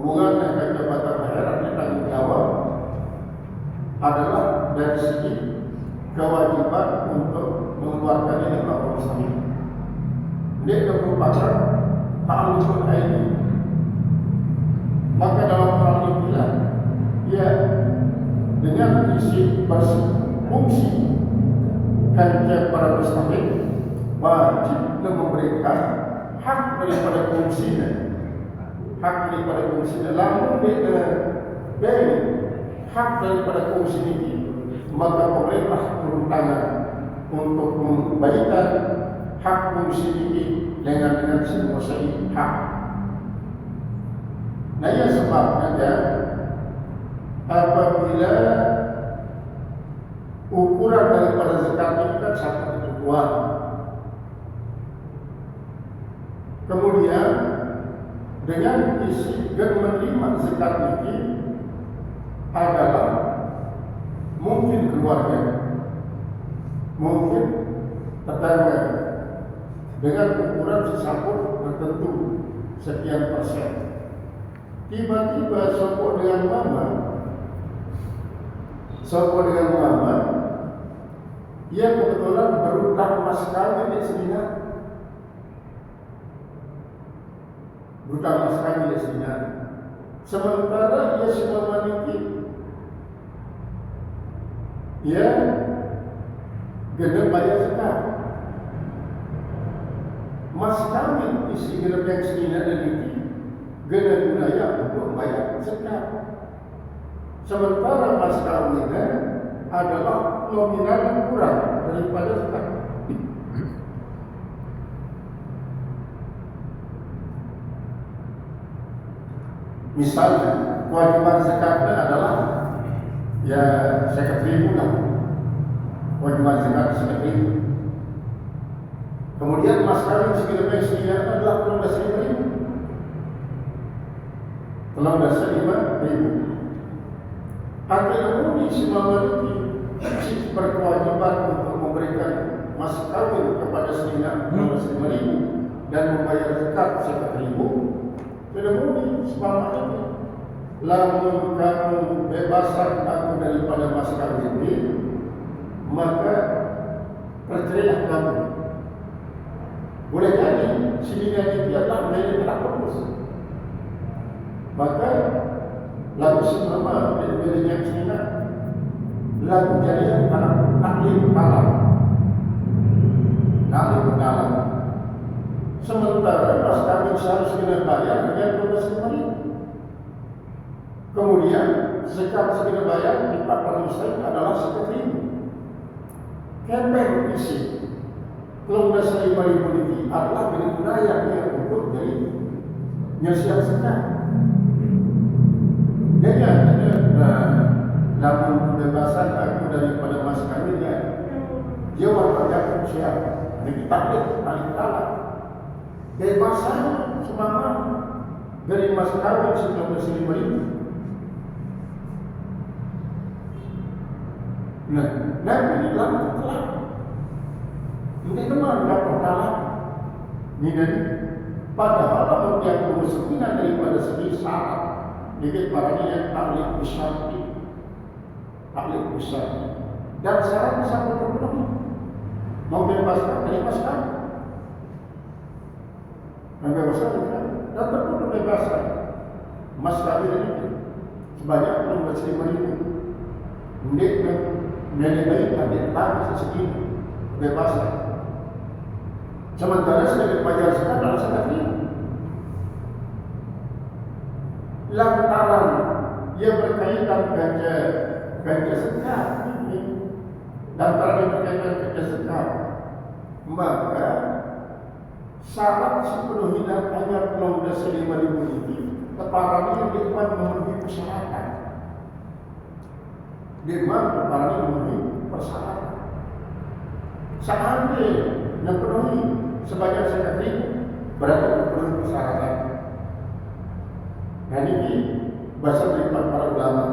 hubungan dengan jabatan daerah ini tanggung jawab adalah dari segi kewajiban untuk mengeluarkan ini Bapak Mustahil. Ini merupakan ta'alukul aini. Maka dalam hal inilah ya dengan isi berfungsi kajian para mustahil wajib memberikan hak daripada fungsinya hak daripada fungsinya lalu dia dari hak daripada fungsi ini maka pemerintah turun tangan untuk membaikkan hak fungsi ini dengan dengan semua hak. Nah, ya sebabnya apabila ukuran daripada zakat ini kan satu ketentuan. Kemudian dengan isi dan menerima zakat ini adalah mungkin keluarga, mungkin tetangga dengan ukuran sesaput tertentu sekian persen. Tiba-tiba sopok dengan mama, sopok dengan mama, ia kebetulan berutang mas kawin di Serina. Berutang mas di Serina. Sementara ia sudah memiliki ia genep bayar zakat. Mas kawin isi genep yang Serina dan ini genep budaya untuk bayar zakat. Sementara mas kawinnya adalah nominal kurang daripada zakat. Misalnya, kewajiban zakatnya adalah ya saya ribu lah. Kewajiban zakat saya ribu. Kemudian mas kawin sekiranya sekian adalah belum belas ribu. Belum belas ribu. Artinya ini semua memiliki berkewajiban untuk memberikan mas kawin kepada sekian belas ribu dan membayar zakat sekian ribu. Kemudian sebab ini Lamun kamu bebaskan aku daripada mas kawin ini Maka percerailah kamu. Boleh jadi Sininya ini adalah Mereka telah putus Maka Lagu semama Bila yang sini Lagu jadi yang Taklim malam Taklim malam Sementara mas kawin seharusnya kena bayar dengan 12 ribu. Kemudian zakat segera bayar Pak Muslim adalah seperti ini. Kepeng isi. Sudah seribu ribu ini adalah milik budaya yang untuk jadi nyesiap zakat. Jadi ada namun kebebasan aku daripada mas ya. Dia warga siapa? Ini kita paling talak kebebasan semangat dari mas kawin sebelum berselima ini. Nah, Nabi lama telah. Ini teman dapat dalam. Ini dari padahal kalau yang kemiskinan daripada segi syarat, jadi para yang taklik besar taklik besar dan syarat bisa terpenuhi. Mau bebaskan, bebaskan. Membebaskan dan tentu kebebasan mas kawin ini sebanyak enam belas lima ribu. Menit ada tanah sesegini kebebasan. Sementara sebagai pelajar sekarang adalah sangat ringan. Lantaran ia berkaitan ganja ganja sekar ini lantaran ia berkaitan ganja sekar maka syarat sepenuhnya hanya belum dasar lima ribu ini teparannya depan memenuhi persyaratan. Depan teparannya memenuhi persyaratan. Seandainya yang penuhi sebanyak sekian ribu berarti memenuhi persyaratan. Dan ini bahasa daripada para ulama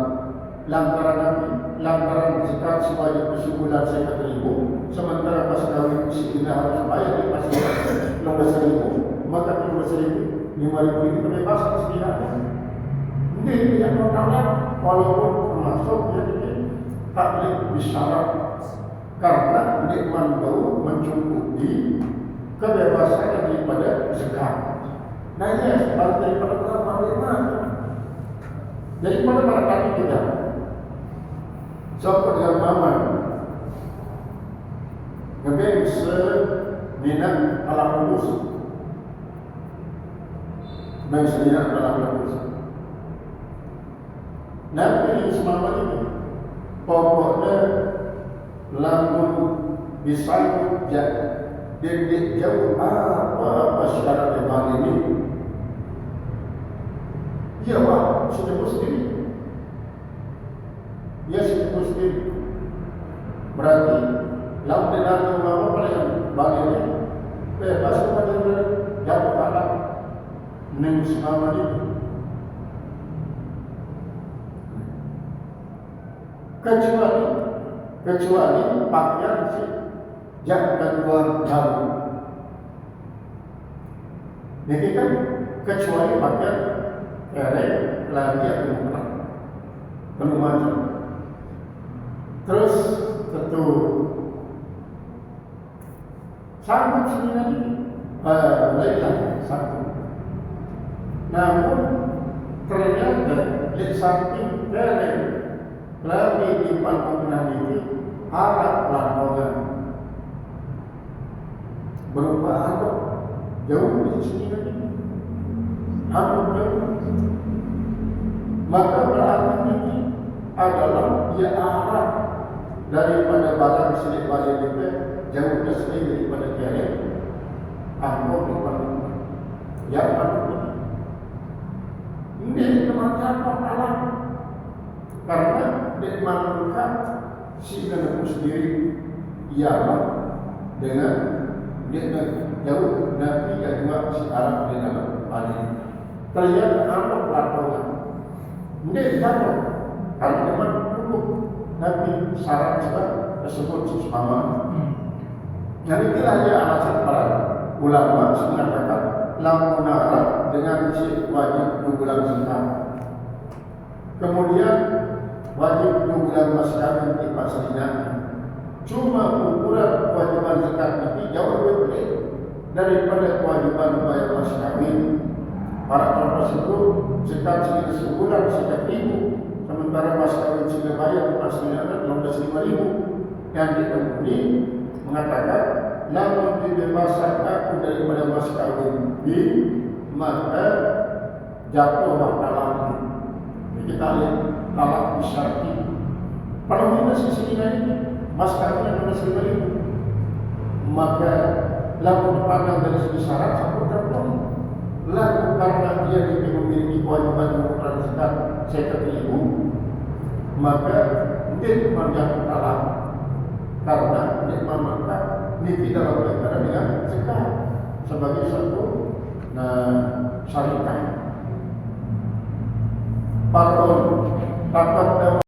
lantaran lantaran zakat sebanyak kesimpulan sekian ribu sementara pas kawin kita harus bayar di pasar enam belas ribu maka enam belas ribu lima ribu itu kebebasan setidaknya anak walaupun termasuk jadi taklik bisyarat karena nikmat bau mencukupi kebebasan daripada zakat. Nah ini sebab daripada berapa nikmat. Jadi pada kali kita Siapa dengan mama Ngebeng seminat alam Ngebeng seminat alam lulus Nabi semama ini. Pokoknya Lamun Bisayut Didik jauh apa-apa syarat yang ini. Iya pak, sudah sendiri Dia sudah sendiri Berarti ke apa pada yang bagiannya Bebas kepada Jauh kalah Neng semama ini Kecuali Kecuali pakaian si Jangan keluar baru Jadi kan Kecuali pakaian Kerek lagi atau Belum macam Terus Tentu Sanggup sebenarnya? Uh, Mulailah Sanggup. Namun Ternyata Di samping Kerek Lagi di panggungan ini Harap laporan Berupa apa? Jauh di sini Apa jauh. Maka berarti ini adalah dia arah daripada barang silik balik kita jauh ke sini daripada kiai ambil di depan yang mana ini teman-teman alam karena dimanfaatkan si kenapa sendiri ialah dengan dia jauh nanti yang juga si Arab di dalam hal ini terlihat amat laporan ini jatuh kalau memang Nabi syarat sebab tersebut sesama. Jadi itulah dia alasan para ulama mengatakan lamunara dengan si wajib bulan zakat. Kemudian wajib dua bulan mas kawin di pasalina. Cuma ukuran kewajiban zakat ini jauh lebih berat daripada kewajiban bayar mas kawin. Para contoh itu zakat segini sebulan sekitar ribu sementara mas kawin sudah bayar pasalina enam belas lima ribu yang ditemui mengatakan namun dibebaskan aku daripada mas kawin B maka jatuhlah dalam kita lihat talak syar'i kalau kita sisi ini. Mas kawin belas lima ribu maka lalu dipandang dari segi syarat satu terpenuhi lalu karena dia juga memiliki kewajiban zakat saya tertipu maka nikmat yang salah karena nikmat maka niti dalam negara dengan cekal sebagai satu nah syarikat. Paron, dapat